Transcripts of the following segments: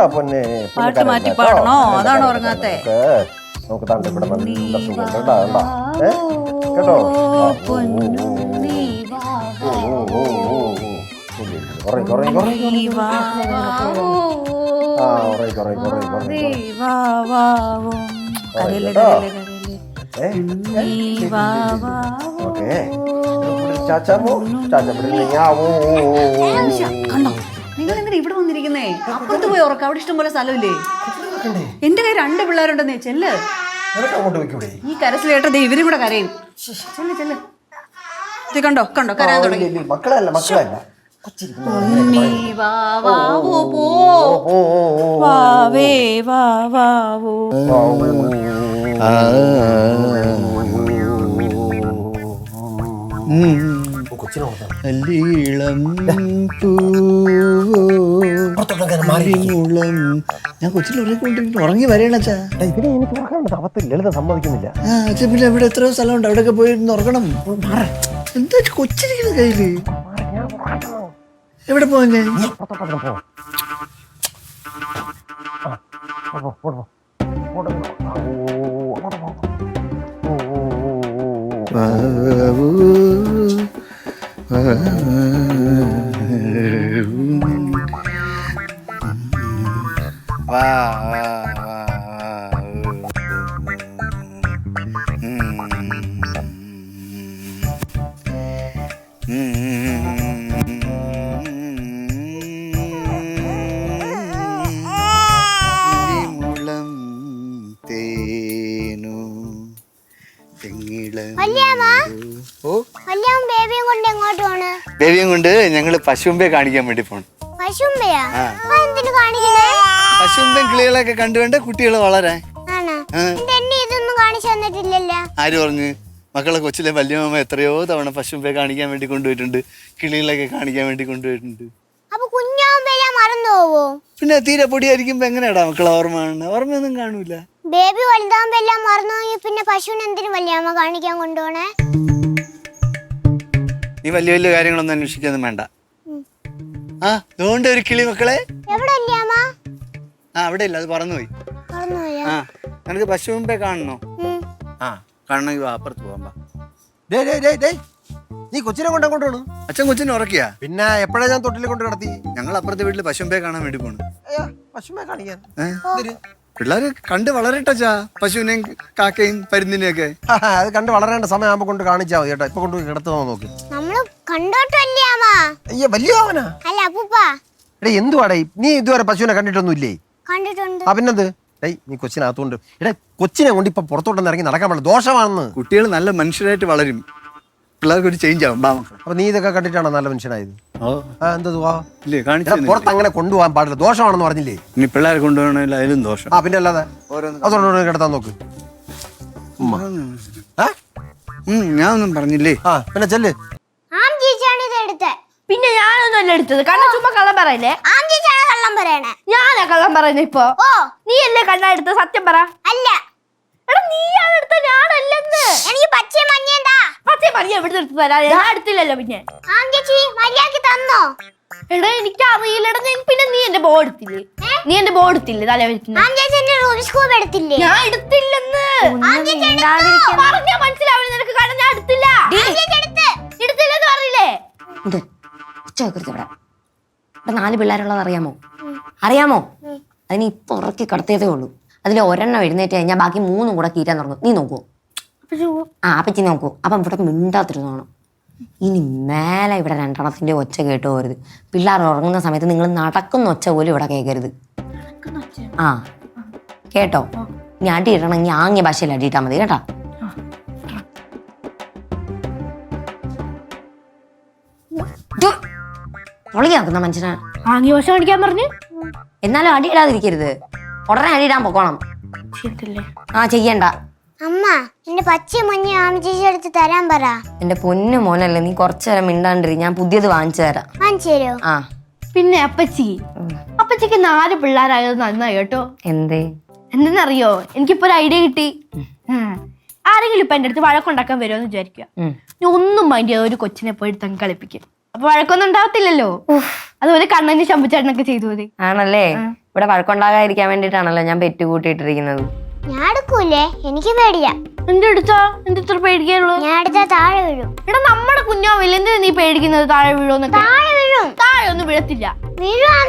എന്താടാ പൊന്നെ പാട്ട് മാറ്റി പാടണോ അതാണ് ഉറങ്ങാത്തെ നമുക്ക് താണ്ട് ഇവിടെ നല്ല സുഖം കേട്ടാ കേട്ടാ ഏ കേട്ടോ ചാച്ചാമോ ചാച്ചാ പിടിച്ചു ഞാൻ ഇവിടെ അപ്പുറത്ത് പോയി ഉറക്കം. അവിടെ ഇഷ്ടംപോലെ സ്ഥലമില്ലേ? എന്റെ കയ്യിൽ രണ്ട് പിള്ളേരുണ്ടെന്നേ ചെല്ല്. ഈ കരച്ചിലേട്ട ദേ ഇവരും കൂടെ കരയും. ചെല്ല് ചെല്ല്. ഇത് കണ്ടോ കണ്ടോ കരാൻ തുടങ്ങി. ഇല്ല, മക്കളല്ല ഇഷ്ടപ്രകാരം മാറി ഞാൻ കൊച്ചിൽ ഉറങ്ങി വരേണച്ചാ ഇവിടെ എനിക്ക് ഉറക്കാനുണ്ട് അവത്തില്ല ലളിത സമ്മതിക്കുന്നില്ല. ആ അച്ഛൻ പിന്നെ ഇവിടെ എത്രയോ സ്ഥലമുണ്ട്? അവിടെയൊക്കെ പോയി ഉറങ്ങണം. എന്താ കൊച്ചിരിക്കുന്ന കയ്യിൽ? എവിടെ പോവാൻ ബാബു വാ ബേബിയും കൊണ്ട് ഞങ്ങൾ പശുമ്പയെ കാണിക്കാൻ വേണ്ടി പോണം. പശുമ്പയാ കാണിക്കുന്നേ പശുമ്പൻ കിളികളൊക്കെ കണ്ടുകൊണ്ട് കുട്ടികൾ വളരാൻ. കാണിച്ചു ആര് പറഞ്ഞു? മക്കളെ കൊച്ചിലെ വല്യമ്മ എത്രയോ തവണ പശുമ്പെ കാണിക്കാൻ വേണ്ടി കൊണ്ടുപോയിട്ടുണ്ട്. കിളികളൊക്കെ കാണിക്കാൻ വേണ്ടി കൊണ്ടുപോയിട്ടുണ്ട്. പിന്നെ തീരെ പൊടിയായിരിക്കുമ്പോ എങ്ങനെയാടാ മക്കളെ ഓർമ്മ ഓർമ്മയൊന്നും കാണൂല. ബേബി വലുതാവുമ്പോ മറന്നു പിന്നെ പശുവിന് എന്തിനു വല്യമ്മ കാണിക്കാൻ കൊണ്ടുപോണേ? നീ വലിയ വലിയ കാര്യങ്ങളൊന്നും അന്വേഷിക്കൊന്നും വേണ്ട. ആ അതുകൊണ്ട് ഒരു കിളി മക്കളെ. ആ അവിടെ ഇല്ല അത് പറന്നുപോയി. ആ നിനക്ക് പശുമ്പെ കാണണോ? ആ കാണണമെങ്കിൽ വാ, അപ്പുറത്ത് പോകാൻ. നീ കൊച്ചിനെ കൊണ്ട് അങ്ങോട്ട് പോണു അച്ഛൻ കൊച്ചിനെ ഉറക്കിയാ? പിന്നെ എപ്പോഴാ ഞാൻ തൊട്ടിൽ കൊണ്ട് കിടത്തി ഞങ്ങൾ അപ്പുറത്തെ വീട്ടിൽ പശുമ്പേ കാണാൻ വേണ്ടി പോണു. പശുമ്പേ പശുമേ കാണിക്കാൻ? പിള്ളേര് കണ്ട് വളരട്ടച്ചാ പശുവിനെയും കാക്കയും പരുന്നിനെയും ഒക്കെ ആ, അത് കണ്ട് വളരേണ്ട സമയമാകുമ്പോ കൊണ്ട് കാണിച്ചാ മതി കേട്ടോ. ഇപ്പൊ കൊണ്ടുപോയി കിടത്തുന്നോ നോക്കി. നമ്മൾ കണ്ടോട്ട് വല്യമ്മ. അയ്യോ വലിയ അവനാ അല്ല അപ്പൂപ്പ. എടേ എന്തുവാടേ? നീ ഇതുവരെ പശുവിനെ കണ്ടിട്ടൊന്നും ഇല്ലേ കണ്ടിട്ടുണ്ട്. ആ പിന്നെന്ത്? ഡേയ് നീ കൊച്ചിനകത്തോണ്ട്. എടേ കൊച്ചിനെ കൊണ്ട് ഇപ്പൊ പുറത്തോട്ടൊന്നും ഇറങ്ങി നടക്കാൻ പാടില്ല. ദോഷമാണെന്ന്. കുട്ടികൾ നല്ല മനുഷ്യരായിട്ട് വളരും. പിള്ളേർക്ക് ഒരു ചേഞ്ച് ആവും. ബാ മക്കളെ അപ്പൊ നീ ഇതൊക്കെ കണ്ടിട്ടാണോ നല്ല മനുഷ്യനായത്? ആ ദുവാ? ഇല്ലേ കാണിച്ചു എടാ? പുറത്ത് അങ്ങനെ കൊണ്ടുപോകാൻ പാടില്ല. ദോഷമാണെന്ന് പറഞ്ഞില്ലേ? ഇനി പിള്ളേരെ കൊണ്ടുപോകണമെങ്കിൽ അതിലും ദോഷം. ആ പിന്നെ അല്ലാതെ? അതുകൊണ്ട് കിടത്താൻ നോക്ക്. ഉമ്മ. ഏ? ഉം, ഞാൻ ഒന്നും പറഞ്ഞില്ലേ? ആ പിന്നെ ചെല്ല്. ആം ചേച്ചിയാണ് ഇത് എടുത്തത്. പിന്നെ ഞാനൊന്നുമല്ല എടുത്തത്. കാരണം ചുമ്മാ കള്ളം പറയില്ലേ? ആം ചേച്ചിയാണ് കള്ളം പറയണേ. ഞാനാ കള്ളം പറയുന്നത് ഇപ്പൊ? ഓ. നീ അല്ലേ കണ്ണ എടുത്ത സത്യം പറ. അല്ല. എടാ നീയാണ് എടുത്ത ഞാനല്ലെന്ന്. എനിക്ക് പച്ചയും മഞ്ഞയും താ. സത്യം പറഞ്ഞ എവിടെ എടുത്ത് തരാ? ഞാൻ എടുത്തില്ലല്ലോ പിന്നെ. ആം ചേച്ചി മര്യാദയ്ക്ക് തന്നോ? എടാ എനിക്ക് അറിയില്ലടാ ഞാൻ പിന്നെ നീ എന്റെ ബോ എടുത്തില്ലേ? നീ എന്റെ ബോ എടുത്തില്ലേ? തല എടുത്തില്ലേ? ഞാൻ എടുത്തില്ലെന്ന്. പറഞ്ഞാ മനസ്സിലാവില്ല നിനക്ക് കാരണം ഞാൻ എടുത്തില്ല. എടുത്തില്ലെന്ന് പറഞ്ഞില്ലേ നാല് പിള്ളേരുള്ളത് അറിയാമോ അറിയാമോ? അതിന് ഇപ്പൊ ഉറക്കി കിടത്തിയതേ ഉള്ളൂ. അതിൽ ഒരെണ്ണം എഴുന്നേറ്റ് കഴിഞ്ഞാൽ ബാക്കി മൂന്നും കൂടെ കീറ്റാൻ തുടങ്ങും. നീ നോക്കൂ. ആ അപ്പച്ചി നോക്കൂ. അപ്പം ഇവിടെ മിണ്ടാത്തിരുന്നോണം ഇനി മേലെ ഇവിടെ രണ്ടെണ്ണത്തിന്റെ ഒച്ച കേട്ട് പോരുത്. പിള്ളേർ ഉറങ്ങുന്ന സമയത്ത് നിങ്ങൾ നടക്കുന്ന ഒച്ച പോലും ഇവിടെ കേൾക്കരുത്. ആ കേട്ടോ? ഇനി അടി ഇടണമെങ്കിൽ ആംഗ്യ ഭാഷയിൽ അടിയിട്ടാൽ മതി കേട്ടോ? പൊളിയാക്കുന്ന മനുഷ്യനാ. ആംഗ്യ ഭാഷ കാണിക്കാൻ പറഞ്ഞു? എന്നാലും അടിയിടാതിരിക്കരുത് ഉടനെ അടിയിടാൻ പൊക്കോണം. ആ ചെയ്യണ്ട. അമ്മ എന്റെ പച്ച മഞ്ഞ ആം ചേച്ചി എടുത്ത് തരാൻ പറ. എന്റെ പൊന്നു മോനല്ലേ നീ കുറച്ചു നേരം മിണ്ടാണ്ടിരി ഞാൻ പുതിയത് വാങ്ങിച്ചു തരാം. വാങ്ങിച്ചു ആ. പിന്നെ അപ്പച്ചി. അപ്പച്ചിക്ക് നാല് പിള്ളേരായത് നന്നായി കേട്ടോ. എന്തേ? എന്തെന്നറിയോ? എനിക്കിപ്പോ ഒരു ഐഡിയ കിട്ടി. ആരെങ്കിലും ഇപ്പൊ എന്റെ അടുത്ത് വഴക്കുണ്ടാക്കാൻ വരുമെന്ന് വിചാരിക്കുക ഞാൻ ഒന്നും മൈൻഡ് ചെയ്യാതെ ഒരു കൊച്ചിനെ പോയി തങ്ങളിപ്പിക്കും അപ്പൊ വഴക്കൊന്നും ഉണ്ടാവത്തില്ലല്ലോ. അതുപോലെ കണ്ണന് ശമ്പുചേട്ടനൊക്കെ ചെയ്തു മതി ആണല്ലേ? ഇവിടെ വഴക്കുണ്ടാകാതിരിക്കാൻ വേണ്ടിട്ടാണല്ലോ ഞാൻ പെറ്റ് കൂട്ടിയിട്ടിരിക്കുന്നത് ഞാൻ എടുക്കൂലേ? എനിക്ക് പേടിയാ. എന്റെ അടുത്താ ഇത്ര ഞാൻ എടുത്താ താഴെ വീഴും. എടാ നമ്മുടെ കുഞ്ഞാവില്ല? എന്തിനാ നീ പേടിക്കുന്നത് താഴെ താഴെ വീഴും. താഴെ ഒന്നും വീഴത്തില്ല.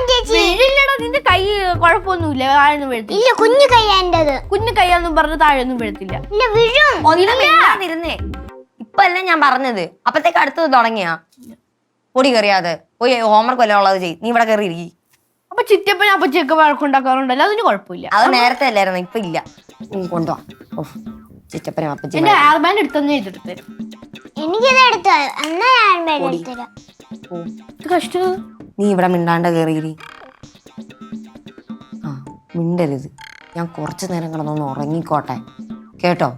ചേച്ചി വീഴില്ലടാ നിന്റെ കൈ കുഴപ്പമൊന്നുമില്ല താഴെ ഒന്നും വീഴത്തില്ല. ഇല്ല കുഞ്ഞു കൈയാ എന്റേത്. കുഞ്ഞു കൈയാന്നും പറഞ്ഞ് താഴെ ഒന്നും വീഴത്തില്ല. ഇല്ല വീഴും. ഒന്നും മിണ്ടാതിരുന്നേ ഇപ്പൊ അല്ലേ ഞാൻ പറഞ്ഞത്. അപ്പത്തേക്ക് അടുത്തത് തുടങ്ങിയാ? പൊടി കയറിയാതെ പോയി ഹോംവർക്ക് വല്ല ഉള്ളത് ചെയ്യും. നീ ഇവിടെ കയറി ഇരിക്കി. അപ്പൊ ചിറ്റപ്പൻ അപ്പച്ചയൊക്കെ വഴക്കുണ്ടാക്കാറുണ്ടല്ലോ അതിന് കുഴപ്പമില്ല. അത് നേരത്തെ അല്ലായിരുന്നു. ഇപ്പൊ ഇല്ല. ഉം, കൊണ്ടുവാ. ഓഹ് ചിറ്റപ്പനും അപ്പച്ചനും എന്റെ ഹെയർ ബാൻഡ് എടുത്തൊന്നും ചെയ്തിട്ട് തരും. എനിക്കിത് എടുത്തോ? എന്നാ ഞാൻ പേടി. എടുത്തരാം ഇത് കഷ്ടം. നീ ഇവിടെ മിണ്ടാണ്ട് കയറിയിരി ആ മിണ്ടരുത്. ഞാൻ കുറച്ചു നേരം കിടന്നൊന്ന് ഉറങ്ങിക്കോട്ടെ. കേട്ടോ?